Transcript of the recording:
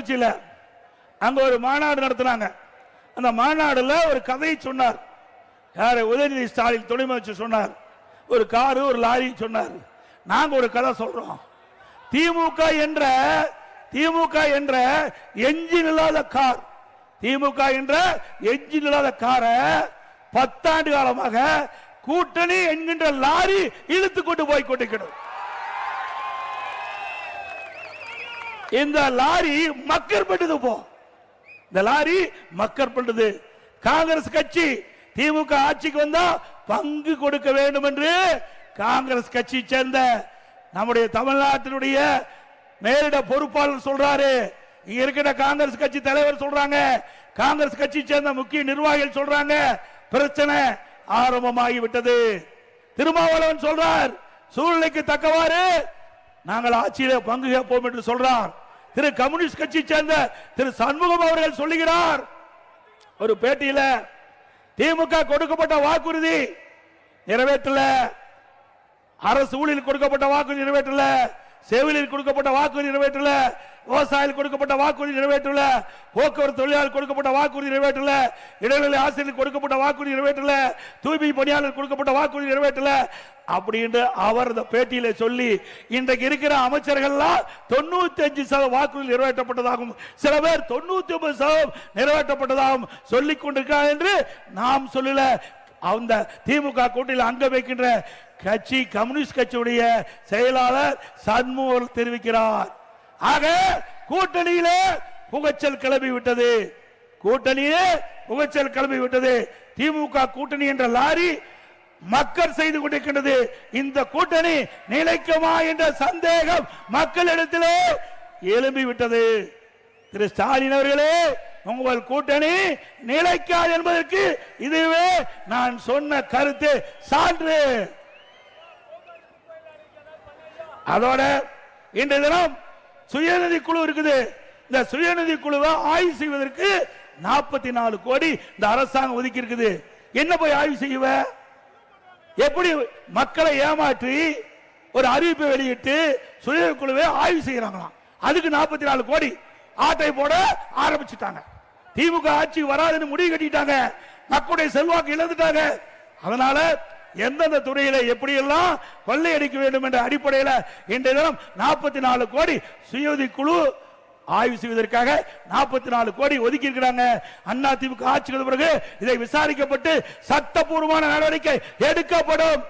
திருச்சியில அங்க ஒரு மாநாடு நடத்தினாங்க. அந்த மாநாடுல ஒரு கதையை சொன்னார். யார? உதயநிதி ஸ்டாலின் துணை முதலமைச்சர் சொன்னார். ஒரு காரு ஒரு லாரி சொன்னார். நாங்க ஒரு கதை சொல்றோம். திமுக என்ற திமுக என்ற எஞ்சின் இல்லாத கார். திமுக என்ற எஞ்சின் இல்லாத காரை பத்தாண்டு காலமாக கூட்டணி என்கின்ற லாரி இழுத்து கொண்டு போய் கொண்டிருக்கிறது. இந்த லாரி மக்கர் பண்ணுது போ. இந்த லாரி மக்கர் பண்ணுது காங்கிரஸ் கட்சி திமுக ஆட்சிக்கு வந்தா பங்கு கொடுக்க வேண்டும் என்று காங்கிரஸ் கட்சி சேர்ந்த நம்முடைய தமிழ்நாட்டினுடைய மேலிட பொறுப்பாளர் சொல்றாரு. இங்க இருக்கிற காங்கிரஸ் கட்சி தலைவர் சொல்றாங்க. காங்கிரஸ் கட்சி சேர்ந்த முக்கிய நிர்வாகிகள் சொல்றாங்க. பிரச்சனை ஆரம்பமாகி விட்டது திருமாவளவன் சொல்றார் சூழ்நிலைக்கு தக்கவாறு நாங்கள் ஆட்சியில பங்கு கேட்போம் என்று சொல்றார். திரு கம்யூனிஸ்ட் கட்சி சேர்ந்த திரு சண்முகம் அவர்கள் சொல்லுகிறார். ஒரு பேட்டியில திமுக கொடுக்கப்பட்ட வாக்குறுதி நிறைவேற்றல. அரசு ஊழியர் கொடுக்கப்பட்ட வாக்குறுதி நிறைவேற்றல. செவிலியர் கொடுக்கப்பட்ட வாக்குறுதி நிறைவேற்றல. விவசாயிகள் கொடுக்கப்பட்ட வாக்குறுதி நிறைவேற்றல. போக்குவரத்து தொழிலாளர் கொடுக்கப்பட்ட வாக்குறுதி நிறைவேற்றல. இடைநிலை ஆசிரியர் கொடுக்கப்பட்ட வாக்குறுதி நிறைவேற்றல. தூய்மை பணியாளர் கொடுக்கப்பட்ட வாக்குறுதி நிறைவேற்றல. அப்படின்னு அவர் இந்த பேட்டியில சொல்லி இன்றைக்கு இருக்கிற அமைச்சர்கள்லாம் தொண்ணூத்தி அஞ்சு சதவீத வாக்குறுதி நிறைவேற்றப்பட்டதாகவும் சில பேர் தொண்ணூத்தி ஒன்பது சதவீதம் நிறைவேற்றப்பட்டதாகவும் சொல்லிக் கொண்டிருக்கிறார் என்று நாம் சொல்லல. அந்த திமுக கூட்டில் அங்க வைக்கின்ற கட்சி கம்யூனிஸ்ட் கட்சியுடைய செயலாளர் சண்முகம் தெரிவிக்கிறார். ஆக கூட்டணியிலே புகைச்சல் கிளம்பி விட்டது கூட்டணியே புகைச்சல் கிளம்பி விட்டது திமுக கூட்டணி என்ற லாரி மக்கள் செய்து கொண்டிருக்கின்றது. இந்த கூட்டணி நிலைக்குமா என்ற சந்தேகம் மக்களிடத்திலே எழும்பி விட்டது திரு ஸ்டாலின் அவர்களே உங்கள் கூட்டணி நிலைக்காது என்பதற்கு இதுவே நான் சொன்ன கருத்து. சான்று. அதோட இன்றைய தினம் சுயநிதி குழு இருக்குது. இந்த சுயநிதி குழுவை ஆய்வு செய்வதற்கு நாற்பத்தி நாலு கோடி இந்த அரசாங்கம் ஒதுக்கி இருக்குது என்ன போய் ஆய்வு செய்வ? எப்படி மக்களை ஏமாற்றி ஒரு அறிவிப்பை வெளியிட்டு சுயநிதி குழுவை ஆய்வு செய்யறாங்களாம். அதுக்கு நாற்பத்தி நாலு கோடி ஆட்டை போட ஆரம்பிச்சுட்டாங்க. திமுக ஆட்சி வராதுன்னு முடிவு கட்டிட்டாங்க. மக்களுடைய செல்வாக்கு இழந்துட்டாங்க. அதனால எந்தெந்த துறையில எப்படி எல்லாம் கொள்ளையடிக்க வேண்டும் என்ற அடிப்படையில் இன்றைய தினம் நாற்பத்தி நாலு கோடி சுயோதி குழு ஆய்வு செய்வதற்காக நாற்பத்தி நாலு கோடி ஒதுக்கி இருக்கிறாங்க. அண்ணா திமுக ஆட்சிக்கு பிறகு இதை விசாரிக்கப்பட்டு சட்டப்பூர்வமான நடவடிக்கை எடுக்கப்படும்.